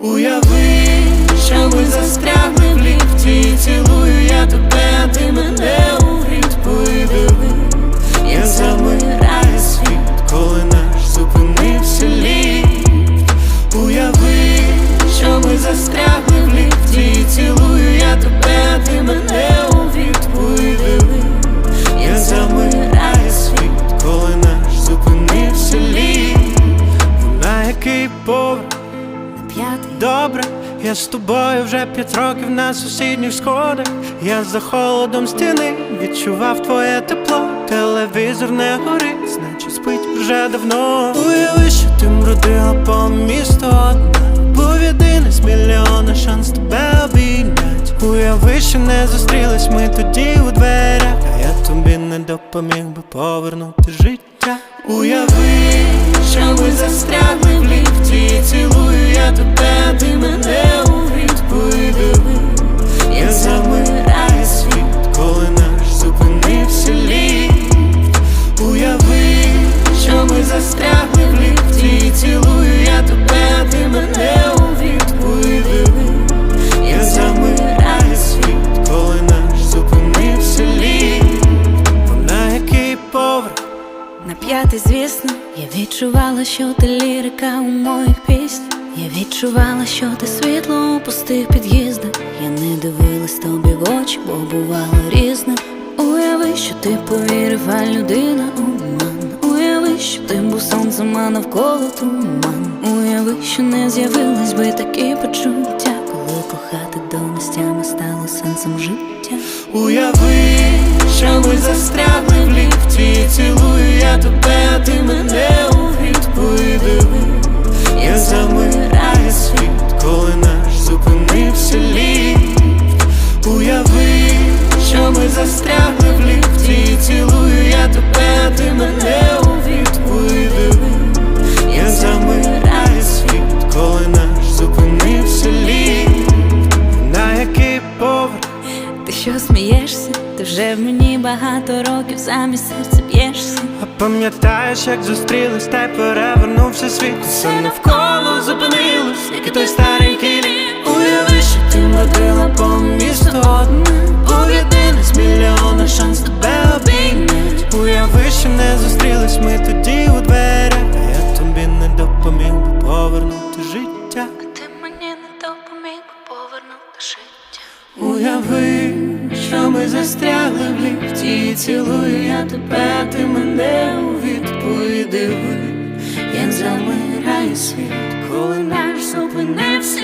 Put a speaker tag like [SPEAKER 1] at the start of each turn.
[SPEAKER 1] Уяви, що ми застрягли в ліфті. Цілую я тебе, ти мене у гріб Подиви, як замирає світ, коли наш зупинився ліфт. Уяви, що ми застрягли в ліфті. Цілую я тебе, ти мене у гріб Подиви, як замирає світ, коли наш зупинився ліфт. На який поверх Добре, я з тобою вже п'ять років на сусідніх сходах. Я за холодом стіни відчував твоє тепло. Телевізор не горить, значить спить вже давно. Уяви, що ти мрудила по місту одна. Був єдиний з мільйона шанс тебе обійнять. Уяви, що не зустрілись ми тоді у дверях. А я тобі не допоміг би повернути життя. Уяви, що ми застрягли в ліфті. Цілую я тебе, ти на
[SPEAKER 2] п'ятий, звісно, я відчувала, що ти лірика у моїх піснях. Я відчувала, що ти світло у пустих під'їздах. Я не дивилась тобі в очі, бо бувало різне. Уяви, що ти повірив, а людина обман. Уяви, що ти був сонцем, а навколо туман. Уяви, що не з'явились би такі почуття, коли кохати до стало сенсом життя.
[SPEAKER 1] Уяви, що ми застрягли в ліфті. Цілую я тебе, а ти мене у гріб Подиви, як замирає світ, коли наш зупинився ліфт. Уяви, що ми застрягли в ліфті. Цілую я тебе, а ти мене у гріб Подиви, як замирає світ, коли наш зупинився ліфт. На який поверх?
[SPEAKER 2] Ти що смієшся? Ти вже в мені багато років замість серця б'єшся.
[SPEAKER 1] А пам'ятаєш, як зустрілись, та й перевернувся світ? Все навколо зупинилось, як і той старенький літ Уяви, що ти мродила по місту одне. Був єдиний з мільйона шанс тебе обійняти Уяви, що не зустрілись ми тоді застрягли в ліфті І Цілую я тебе, ти мене у відповіди Як замирає світ, коли наш зупинився